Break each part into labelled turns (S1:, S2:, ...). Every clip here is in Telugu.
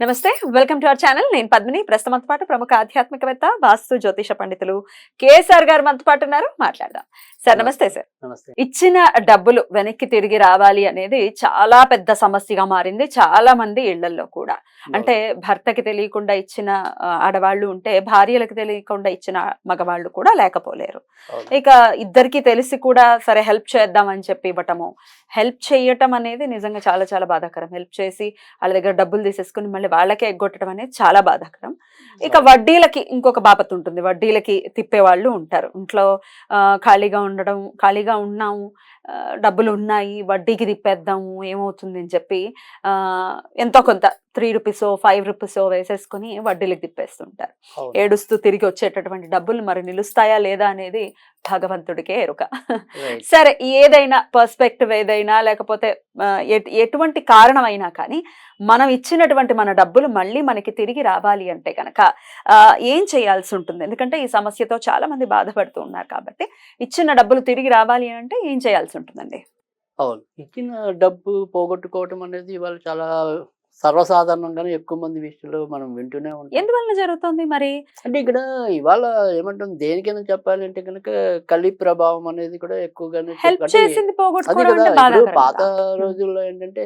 S1: నమస్తే వెల్కమ్ టు అవర్ ఛానల్. నేను పద్మిని. ప్రస్తుతం మనతో పాటు ప్రముఖ ఆధ్యాత్మికవేత్త వాస్తు జ్యోతిష పండితులు కేఎస్ఆర్ గారు మనతో పాటు ఉన్నారు. మాట్లాడదాం. సార్ నమస్తే. సార్.
S2: నమస్తే.
S1: ఇచ్చిన డబ్బులు వెనక్కి తిరిగి రావాలి అనేది చాలా పెద్ద సమస్యగా మారింది చాలా మంది ఇళ్ళలో కూడా. అంటే భర్తకి తెలియకుండా ఇచ్చిన ఆడవాళ్ళు ఉంటే భార్యలకు తెలియకుండా ఇచ్చిన మగవాళ్ళు కూడా లేకపోలేరు. ఇక ఇద్దరికి తెలిసి కూడా సరే హెల్ప్ చేద్దాం అని చెప్పి ఇవ్వటము హెల్ప్ చేయటం అనేది నిజంగా చాలా చాలా బాధాకరం. హెల్ప్ చేసి వాళ్ళ దగ్గర డబ్బులు తీసేసుకుని మళ్ళీ వాళ్ళకే ఎగ్గొట్టడం అనేది చాలా బాధాకరం. ఇక వడ్డీలకి ఇంకొక బాపత్ ఉంటుంది. వడ్డీలకి తిప్పేవాళ్ళు ఉంటారు. ఇంట్లో ఖాళీగా ఉండడం ఖాళీగా ఉన్నాము డబ్బులు ఉన్నాయి వడ్డీకి తిప్పేద్దాము ఏమవుతుంది అని చెప్పి ఎంతో కొంత త్రీ రూపీసో ఫైవ్ రూపీసో వేసేసుకొని వడ్డీలకు తిప్పేస్తుంటారు. ఏడుస్తూ తిరిగి వచ్చేటటువంటి డబ్బులు మరి నిలుస్తాయా లేదా అనేది భగవంతుడికే ఎరుక. సరే ఏదైనా పర్స్పెక్టివ్ ఏదైనా లేకపోతే ఎటువంటి కారణమైనా కానీ మనం ఇచ్చినటువంటి మన డబ్బులు మళ్ళీ మనకి తిరిగి రావాలి అంటే కనుక ఏం చేయాల్సి ఉంటుంది ఎందుకంటే ఈ సమస్యతో చాలా మంది బాధపడుతూ ఉన్నారు కాబట్టి ఇచ్చిన డబ్బులు తిరిగి రావాలి అంటే ఏం చేయాల్సి ఉంటుందండి.
S2: అవును. ఇచ్చిన డబ్బు పోగొట్టుకోవటం అనేది ఇవాళ చాలా సర్వసాధారణంగానే ఎక్కువ మంది విషయంలో మనం వింటూనే ఉంటాం.
S1: ఎందువల్ల జరుగుతుంది మరి?
S2: అంటే ఇక్కడ ఇవాళ ఏమంటాం దేనికైనా చెప్పాలంటే కనుక కలి ప్రభావం అనేది కూడా ఎక్కువగానే అది కదా ఇప్పుడు పాత. రోజుల్లో ఏంటంటే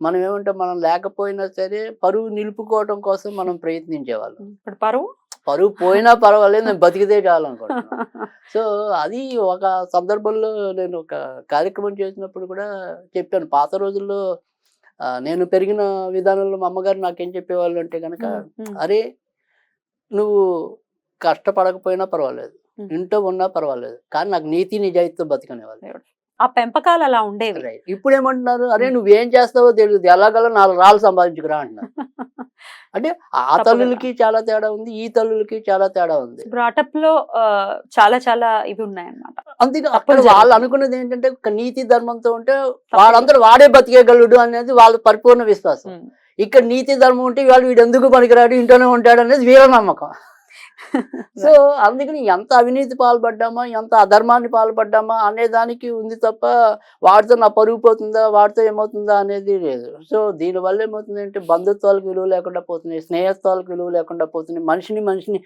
S2: మనం ఏమంటాం మనం లేకపోయినా సరే పరువు నిలుపుకోవడం కోసం మనం ప్రయత్నించేవాళ్ళం.
S1: ఇప్పుడు పరువు
S2: పరువు పోయినా పర్వాలేదు నేను బతికితే చాలు అనుకుంటున్నాను సో అది ఒక సందర్భంలో నేను ఒక కార్యక్రమం చేసినప్పుడు కూడా చెప్పాను. పాత రోజుల్లో నేను పెరిగిన విధానంలో మా అమ్మగారు నాకేం చెప్పేవాళ్ళు అంటే కనుక అరే నువ్వు కష్టపడకపోయినా పర్వాలేదు. ఇంట్లో ఉన్నా పర్వాలేదు కానీ నాకు నీతి నిజాయితీతో బతికనేవాళ్ళు.
S1: ఆ పెంపకాలు అలా ఉండేవి.
S2: ఇప్పుడు ఏమంటున్నారు అరే నువ్వేం చేస్తావో తెలియదు ఎలాగలా నాలుగు రాళ్ళు సంపాదించుకురా అంటున్నారు. అంటే ఆ. తల్లులకి చాలా తేడా ఉంది ఈ తల్లులకి చాలా తేడా ఉంది.
S1: బ్రాటప్లో ఆ, చాలా చాలా ఇవి ఉన్నాయన్నమాట.
S2: అందుకే అక్కడ వాళ్ళు. అనుకున్నది ఏంటంటే ఒక నీతి ధర్మంతో ఉంటే వాళ్ళందరూ వాడే బతికేయగలడు అనేది వాళ్ళ పరిపూర్ణ విశ్వాసం. ఇక్కడ నీతి ధర్మం ఉంటే వాళ్ళు వీడు ఎందుకు పనికిరాడు ఇంట్లోనే ఉంటాడు అనేది వీళ్ళ నమ్మకం. సో అందుకని ఎంత అవినీతి పాల్పడ్డామా ఎంత అధర్మాన్ని పాల్పడ్డామా అనే దానికి ఉంది తప్ప వాడితో నా పరుగు పోతుందా వాడితో ఏమవుతుందా అనేది లేదు సో దీనివల్ల ఏమవుతుంది అంటే బంధుత్వాలకు విలువ లేకుండా పోతున్నాయి స్నేహత్వాలకు విలువ లేకుండా పోతున్నాయి మనిషిని మనిషిని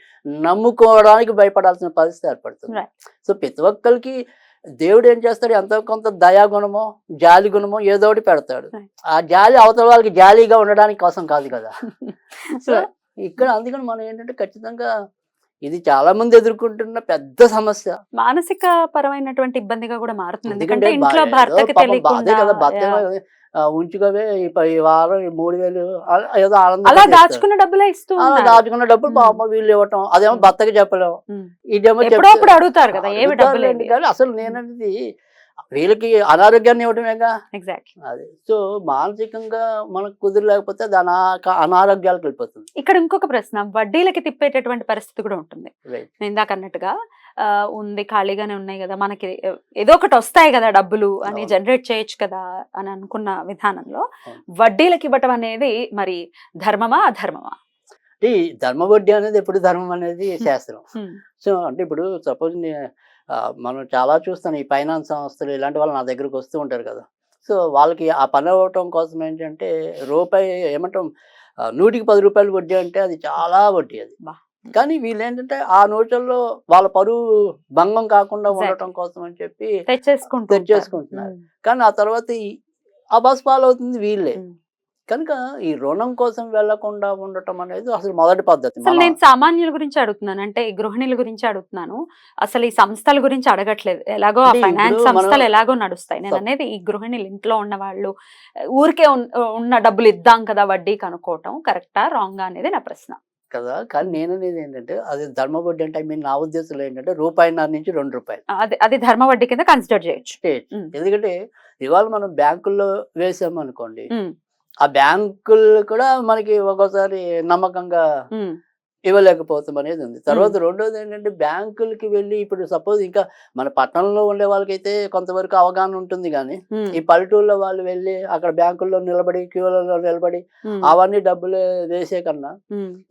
S2: నమ్ముకోవడానికి భయపడాల్సిన పరిస్థితి ఏర్పడుతుంది. సో ప్రతి ఒక్కరికి దేవుడు ఏం చేస్తాడు ఎంతో కొంత దయాగుణమో జాలి గుణమో ఏదో ఒకటి పెడతాడు. ఆ జాలి అవతల వాళ్ళకి జాలీగా ఉండడానికి కోసం కాదు కదా సో. ఇక్కడ అందుకని మనం ఏంటంటే ఖచ్చితంగా ఇది చాలా మంది ఎదుర్కొంటున్న పెద్ద సమస్య
S1: మానసిక పరమైనటువంటి ఇబ్బందిగా కూడా మారుతుంది
S2: ఎందుకంటే
S1: ఇంట్లో
S2: బాధే కదా భర్త ఉంచుకోవే ఈ వారం మూడు వేలు ఏదో ఆనందంగా
S1: అలా. దాచుకున్న డబ్బులే ఇస్తూ.
S2: దాచుకున్న డబ్బులు. పాపం వీళ్ళు ఇవ్వటం అదేమో భర్తకి చెప్పలేము. ఇదేమో
S1: అడుగుతారు కదా
S2: అసలు నేననేది వీళ్ళకి అనారోగ్యాన్ని ఇవ్వటమేగా? అది. సో మానసికంగా మనకు కుదిరలేకపోతే అది అనా అనారోగ్యాలకు వెళ్ళిపోతుంది.
S1: ఇక్కడ ఇంకొక ప్రశ్న. వడ్డీలకి తిప్పేటటువంటి పరిస్థితి కూడా ఉంటుంది. ఇందాక అన్నట్టుగా ఉంది ఖాళీగానే ఉన్నాయి కదా మనకి ఏదో ఒకటి వస్తాయి కదా డబ్బులు అని. జనరేట్ చేయొచ్చు కదా అని అనుకున్న విధానంలో. వడ్డీలకి ఇవ్వటం అనేది మరి ధర్మమా అధర్మమా?
S2: ఈ ధర్మ వడ్డీ అనేది ఎప్పుడు ధర్మం అనేది శాస్త్రం. సో అంటే ఇప్పుడు సపోజ్ మనం చాలా చూస్తాను ఈ ఫైనాన్స్ సంస్థలు ఇలాంటి వాళ్ళు నా దగ్గరకు వస్తూ ఉంటారు కదా సో వాళ్ళకి ఆ పని అవ్వటం కోసం ఏంటంటే రూపాయి ఏమంటాం నూటికి పది రూపాయలు వడ్డీ అంటే అది చాలా వడ్డీ అది. కానీ వీళ్ళు ఏంటంటే ఆ నోట్లలో వాళ్ళ పరువు భంగం కాకుండా. ఉండటం కోసం అని చెప్పి
S1: తెచ్చేసుకుంటూ
S2: తెచ్చేసుకుంటున్నారు. కానీ ఆ తర్వాత అబాస్ పాలవుతుంది వీళ్ళే
S1: ఉమ్.
S2: కనుక ఈ రుణం కోసం వెళ్ళకుండా ఉండటం అనేది అసలు మొదటి పద్ధతి.
S1: అసలు నేను సామాన్యుల గురించి అడుగుతున్నాను. అంటే ఈ గృహిణుల గురించి అడుగుతున్నాను. అసలు ఈ సంస్థల గురించి అడగట్లేదు. ఎలాగో ఫైనాన్స్ సంస్థలు ఎలాగో నడుస్తాయి. నేను అనేది ఈ గృహిణులు ఇంట్లో ఉన్న వాళ్ళు ఊరికే ఉన్- ఉన్న డబ్బులు ఇద్దాం కదా వడ్డీకి అనుకోవటం కరెక్టా రాంగా అనేది నా ప్రశ్న.
S2: కదా కానీ నేను అనేది ఏంటంటే అది ధర్మ వడ్డీ అంటే ఐ మీన్ నా ఉద్దేశంలో ఏంటంటే రూపాయిన్నర నుంచి రెండు రూపాయలు.
S1: అది అది ధర్మ వడ్డీ కింద కన్సిడర్ చేయొచ్చు.
S2: ఎందుకంటే ఇవాళ మనం బ్యాంకుల్లో వేసాం అనుకోండి
S1: ఉమ్,
S2: ఆ బ్యాంకులు కూడా మనకి ఒక్కోసారి నమ్మకంగా ఇవ్వలేకపోతాం అనేది ఉంది తర్వాత రెండోది ఏంటంటే బ్యాంకులకి వెళ్ళి ఇప్పుడు సపోజ్ ఇంకా మన పట్టణంలో ఉండే వాళ్ళకైతే కొంతవరకు అవగాహన ఉంటుంది కానీ ఈ పల్లెటూళ్ళలో వాళ్ళు వెళ్ళి అక్కడ బ్యాంకుల్లో నిలబడి క్యూలలో నిలబడి అవన్నీ డబ్బులు వేసే కన్నా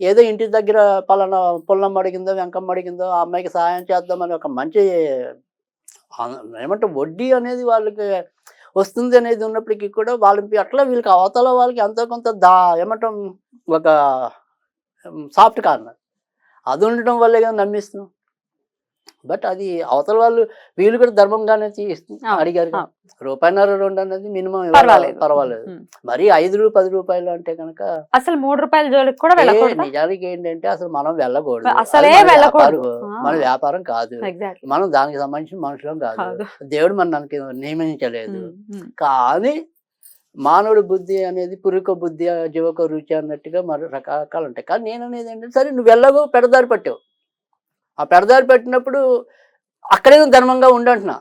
S2: ఏదో ఇంటి దగ్గర పలానా పుల్లమ్మ అడిగిందో వెంకమ్మ అడిగిందో ఆ అమ్మాయికి సహాయం చేద్దామని ఒక మంచి ఏమంటే వడ్డీ అనేది వాళ్ళకి వస్తుంది అనేది ఉన్నప్పటికీ కూడా వాళ్ళకి అట్లా వీళ్ళకి అవతల వాళ్ళకి ఎంతో కొంత దా ఏమంటాం ఒక సాఫ్ట్ కార్నర్ అది ఉండటం వల్లే కదా నమ్మిస్తున్నాం? బట్ అది అవతల వాళ్ళు వీళ్ళు కూడా ధర్మంగానే అడిగారు. రూపాయిన్నర రెండు అనేది మినిమం
S1: పర్వాలేదు.
S2: మరి ఐదు పది రూపాయలు అంటే కనుక
S1: అసలు మూడు రూపాయల జోలికి కూడా
S2: నిజానికి ఏంటంటే అసలు మనం వెళ్ళకూడదు.
S1: అసలే వెళ్ళకూడదు.
S2: మన వ్యాపారం కాదు. మనం దానికి సంబంధించిన మనుషులం కాదు. దేవుడు మన మనకి నియమించలేదు. కానీ మానవుడి బుద్ధి అనేది పురుక బుద్ధి జీవక రుచి అన్నట్టుగా మరి రకరకాలు ఉంటాయి. కానీ నేను అనేది ఏంటంటే సరే నువ్వు వెళ్ళగో పెడదారి పెట్టావు. ఆ పెడదారి పెట్టినప్పుడు అక్కడే ధర్మంగా ఉండంటున్నా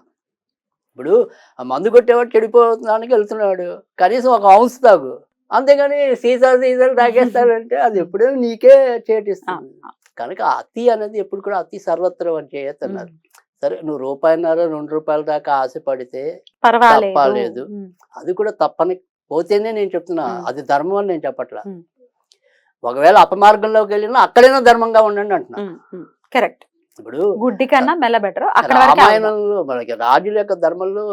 S2: ఇప్పుడు ఆ మందు కొట్టేవాడు చెడిపోవడానికి వెళ్తున్నాడు. కనీసం ఒక హౌస్ తాగు. అంతేగాని సీసా సీసాలు తాగేస్తాడంటే అది ఎప్పుడూ నీకే చేటిస్తుంది కనుక అతి అనేది ఎప్పుడు కూడా అతి సర్వత్రం అని చేయొద్దన్నారు. సరే నువ్వు రూపాయిన్నర రెండు రూపాయల దాకా ఆశపడితే
S1: పర్వాలేదు.
S2: అది కూడా తప్పని పోతేనే నేను చెప్తున్నా. అది ధర్మం అని నేను చెప్పట్లా. ఒకవేళ అపమార్గంలోకి వెళ్ళినా అక్కడైనా ధర్మంగా ఉండండి అంటున్నా.
S1: కరెక్ట్.
S2: ఇప్పుడు
S1: గుడ్డి కన్నా మెల్ల బెటర్.
S2: రామాయణంలో మనకి రాజుల యొక్క ధర్మంలో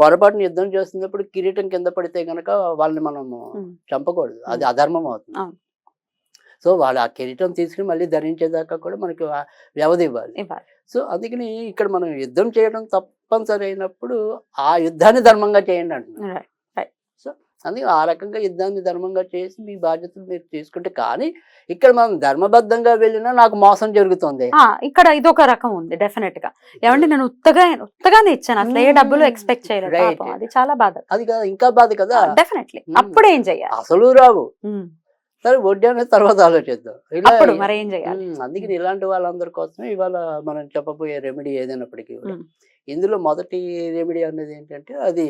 S2: పొరపాటున యుద్ధం చేస్తున్నప్పుడు కిరీటం కింద పడితే గనక వాళ్ళని మనము. చంపకూడదు. అది అధర్మం అవుతుంది. సో వాళ్ళు ఆ కిరీటం తీసుకుని మళ్ళీ ధరించేదాకా కూడా మనకి వ్యవధి ఇవ్వాలి. సో అందుకని ఇక్కడ మనం యుద్ధం చేయడం తప్పనిసరి అయినప్పుడు ఆ యుద్ధాన్ని ధర్మంగా చేయండి అంటున్నాను
S1: Right.
S2: అందుకే ఆ రకంగా యుద్ధాన్ని ధర్మంగా చేసి మీ బాధ్యతలు మీరు తీసుకుంటే కానీ ఇక్కడ మనం ధర్మబద్ధంగా వెళ్ళినా నాకు మోసం జరుగుతుంది.
S1: ఇక్కడ ఇదొక రకం ఉంది డెఫినెట్గా ఏమంటే నేను ఉత్తగా ఉత్తగానే ఇచ్చాను అసలు ఏ డబ్బులు. ఎక్స్పెక్ట్ చేయలేదు. అది చాలా బాధ.
S2: అది కదా ఇంకా బాధ కదా.
S1: డెఫినెట్లీ. అప్పుడు ఏం చెయ్యాలి?
S2: అసలు రావు. సరే వడ్డీ అనేది తర్వాత ఆలోచిద్దాం. ఇలా అందుకని ఇలాంటి వాళ్ళందరి కోసమే ఇవాళ మనం చెప్పబోయే రెమెడీ ఏదైనప్పటికీ. ఇందులో మొదటి రెమెడీ అనేది ఏంటంటే అది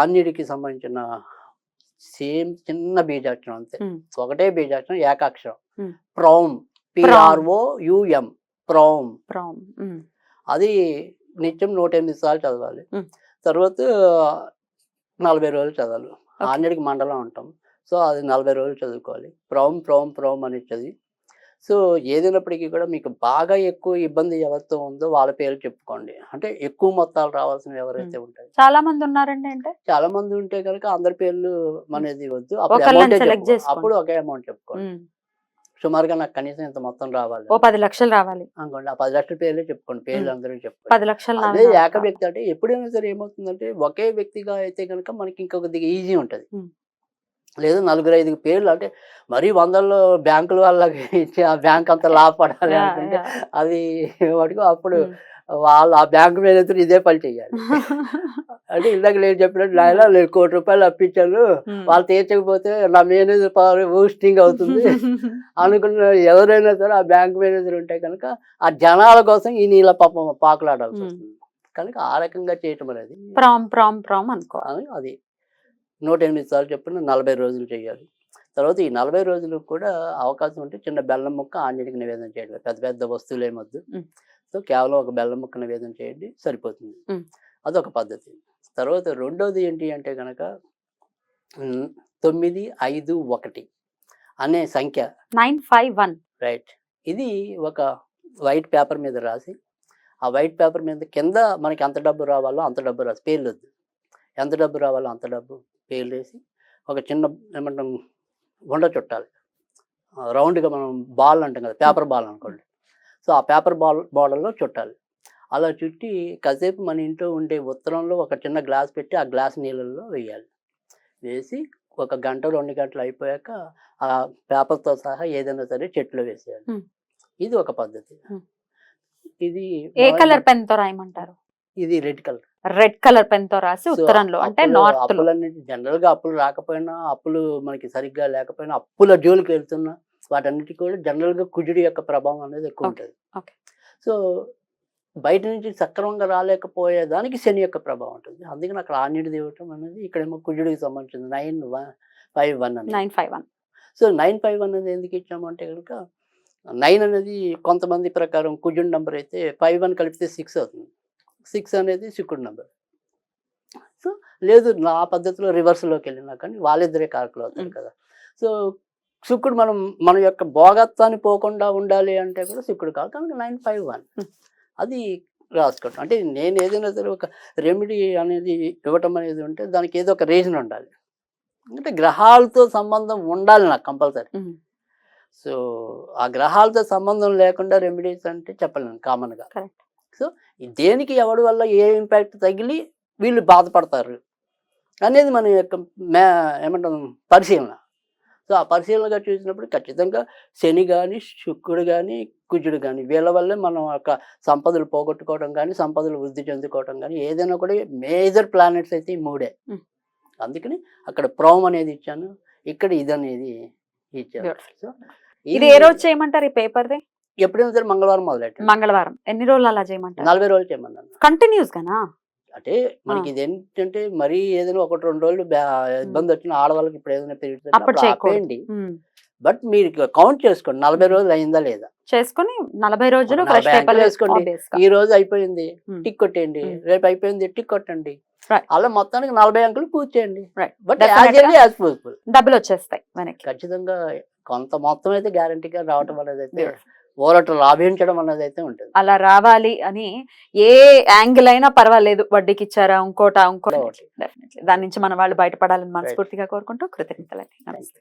S2: ఆన్యుడికి సంబంధించిన సేమ్ చిన్న బీజాక్షరం అంతే. ఒకటే బీజాక్షరం ఏకాక్షరం. ప్రౌమ్ పిఆర్ఓ యుఎం ప్రౌమ్.
S1: ప్రామ్.
S2: అది నిత్యం నూట ఎనిమిది సార్లు చదవాలి. తర్వాత నలభై రోజులు చదవాలి. ఆన్యుడికి మండలం ఉంటాం సో అది నలభై రోజులు చదువుకోవాలి. ప్రౌమ్ ప్రౌమ్ ప్రౌమ్ అని చదివి సో ఏదైనప్పటికీ కూడా మీకు బాగా ఎక్కువ ఇబ్బంది ఎవరితో ఉందో వాళ్ళ పేర్లు చెప్పుకోండి. అంటే ఎక్కువ మొత్తాలు రావాల్సినవి ఎవరైతే ఉంటాయి
S1: చాలా మంది ఉన్నారండి అంటే?
S2: చాలా మంది ఉంటే కనుక అందరి పేర్లు అనేది వద్దు. అప్పుడు చెప్పు. ఒకే అమౌంట్ చెప్పుకోండి. సుమారుగా నాకు కనీసం ఇంత మొత్తం రావాలి.
S1: ఓ పది లక్షలు రావాలి.
S2: అనుకోండి. ఆ పది లక్షల పేర్లే చెప్పుకోండి. పేర్లు. అందరూ చెప్పుకోండి.
S1: పది లక్షలు
S2: అదే ఏక. వ్యక్తి అంటే ఎప్పుడైనా సరే ఏమవుతుందంటే ఒకే వ్యక్తిగా అయితే కనుక మనకి ఇంకొక ఈజీ ఉంటది. లేదా నలుగురు ఐదు పేర్లు అంటే మరీ వందల్లో బ్యాంకుల వాళ్ళకి ఇచ్చి ఆ బ్యాంక్ అంత లాభపడాలి అనుకుంటే. అది మటుకు అప్పుడు. వాళ్ళు ఆ బ్యాంక్ మేనేజర్ ఇదే పని చేయాలి అంటే ఇందాక నేను చెప్పినట్టు నాయన నేను కోటి రూపాయలు అప్పించాను. వాళ్ళు తీర్చకపోతే నా మేనేజర్ పవర్ బూస్టింగ్ అవుతుంది అనుకున్న ఎవరైనా సరే ఆ బ్యాంక్ మేనేజర్ ఉంటే కనుక ఆ జనాల కోసం ఈ నీళ్ళ పాపం పాకులాడాల్సి. వస్తుంది కనుక ఆ రకంగా చేయటం అనేది
S1: ప్రామ్ ప్రామ్ ప్రామ్ అనుకో
S2: అని అది నూట ఎనిమిది సార్లు చెప్పిన నలభై రోజులు చేయాలి. తర్వాత ఈ నలభై రోజులు కూడా అవకాశం ఉంటే చిన్న బెల్లం ముక్క ఆంజనేయుడికి నివేదన చేయండి. పెద్ద పెద్ద వస్తువులు ఏమొద్దు. సో కేవలం ఒక బెల్లం ముక్క నివేదన చేయండి సరిపోతుంది. అదొక పద్ధతి. తర్వాత రెండోది ఏంటి అంటే కనుక తొమ్మిది ఐదు ఒకటి అనే సంఖ్య.
S1: Nine five one.
S2: రైట్. ఇది ఒక వైట్ పేపర్ మీద రాసి ఆ వైట్ పేపర్ మీద కింద మనకి ఎంత డబ్బు రావాలో అంత డబ్బు రాసి పేర్లు వద్దు. ఎంత డబ్బు రావాలో అంత డబ్బు. పేర్లు వేసి ఒక చిన్న ఏమంటాం ఉండ చుట్టాలి. రౌండ్గా మనం బాల్ అంటాం కదా పేపర్ బాల్ అనుకోండి. సో ఆ పేపర్ బాల్ బార్డర్లో చుట్టాలి. అలా చుట్టి కాసేపు మన ఇంట్లో ఉండే ఉత్తరంలో ఒక చిన్న గ్లాస్ పెట్టి ఆ గ్లాస్ నీళ్ళల్లో వేయాలి. వేసి ఒక గంట రెండు గంటలు అయిపోయాక ఆ పేపర్తో సహా ఏదైనా సరే చెట్లు వేసేయాలి. ఇది ఒక పద్ధతి. ఇది
S1: ఏ కలర్ పెన్తో రాయమంటారు?
S2: ఇది రెడ్ కలర్.
S1: రెడ్ కలర్ పెన్తో రాసి ఉత్తరంలో అంటే నార్త్
S2: జనరల్గా అప్పులు రాకపోయినా అప్పులు మనకి సరిగ్గా లేకపోయినా అప్పుల జోలికి వెళ్తున్నా వాటన్నిటి కూడా జనరల్గా కుజుడి యొక్క ప్రభావం అనేది ఎక్కువ ఉంటుంది. సో బయట నుంచి సక్రమంగా రాలేకపోయేదానికి శని యొక్క ప్రభావం ఉంటుంది. అందుకని అక్కడ ఆన్యుడి దేవటం అనేది ఇక్కడేమో కుజుడికి సంబంధించింది. Nine one five one
S1: nine five one.
S2: So nine five one అనేది ఎందుకు ఇచ్చాము అంటే కనుక నైన్ అనేది కొంతమంది ప్రకారం కుజుడు నెంబర్ అయితే ఫైవ్ వన్ కలిపితే సిక్స్ అవుతుంది. సిక్స్ అనేది శుక్రుడు నెంబర్ సో లేదు నా పద్ధతిలో రివర్స్లోకి వెళ్ళినా కానీ వాళ్ళిద్దరే కారకులు అవుతారు. కదా సో శుక్రుడు మనం మన యొక్క భోగత్వాన్ని పోకుండా ఉండాలి అంటే కూడా శుక్రుడు కావాలి కనుక నైన్ ఫైవ్ వన్. అది రాసుకోవటం అంటే నేను ఏదైనా సరే ఒక రెమెడీ అనేది ఇవ్వటం అనేది ఉంటే దానికి ఏదో ఒక రీజన్ ఉండాలి అంటే గ్రహాలతో సంబంధం ఉండాలి నాకు కంపల్సరీ. సో ఆ గ్రహాలతో సంబంధం లేకుండా రెమెడీస్ అంటే చెప్పలేను కామన్గా. సో దేనికి ఎవడి వల్ల ఏ ఇంపాక్ట్ తగిలి వీళ్ళు బాధపడతారు అనేది మన యొక్క మే ఏమంటాం పరిశీలన. సో ఆ పరిశీలనగా చూసినప్పుడు ఖచ్చితంగా శని కానీ శుక్రుడు కానీ కుజుడు కానీ వీళ్ళ వల్లే మనం యొక్క సంపదలు పోగొట్టుకోవడం కానీ సంపదలు వృద్ధి చెందుకోవడం కానీ ఏదైనా కూడా మేజర్ ప్లానెట్స్ అయితే ఈ మూడే. అందుకని అక్కడ ప్రోమ్ అనేది ఇచ్చాను. ఇక్కడ ఇది అనేది ఇచ్చాను. సో
S1: ఇది ఏ రోజు చేయమంటారు ఈ పేపర్ది?
S2: ఎప్పుడైనా సరే మంగళవారం మొదలెట్టాను
S1: మంగళవారం. ఎన్ని రోజులు అలా చేయమంటారు?
S2: నలభై రోజులు చేయమన్నాను
S1: కంటిన్యూస్ గానా
S2: అంటే మనకి. ఇది ఏంటంటే మరీ ఏదైనా ఒకటి రెండు రోజులు ఇబ్బంది వచ్చిన ఆడవాళ్ళకి ఇప్పుడు ఏదైనా. ఆపేయండి.
S1: ఉమ్.
S2: బట్ మీరు కౌంట్ చేసుకోండి. నలభై రోజులు అయిందా లేదా?
S1: చేసుకొని నలభై రోజులు.
S2: వేసుకోండి. ఈ రోజు అయిపోయింది. టిక్ కొట్టేయండి. రేపు అయిపోయింది టిక్ కొట్టండి. అలా మొత్తానికి నలభై అంకులు పూర్తి చేయండి. బట్ యాజ్ పాసిబుల్
S1: డబ్బులు వచ్చేస్తాయి వెనక్కి.
S2: ఖచ్చితంగా కొంత మొత్తం అయితే గ్యారంటీగా రావటం అనేది అయితే ఊరట లాభించడం అనేది అయితే ఉంటుంది.
S1: అలా రావాలి అని ఏ యాంగిల్ అయినా పర్వాలేదు. వడ్డీకి ఇచ్చారా ఇంకోట ఇంకోటి దాని నుంచి మన వాళ్ళు బయటపడాలని మనస్ఫూర్తిగా కోరుకుంటూ కృతజ్ఞతలండి. నమస్తే.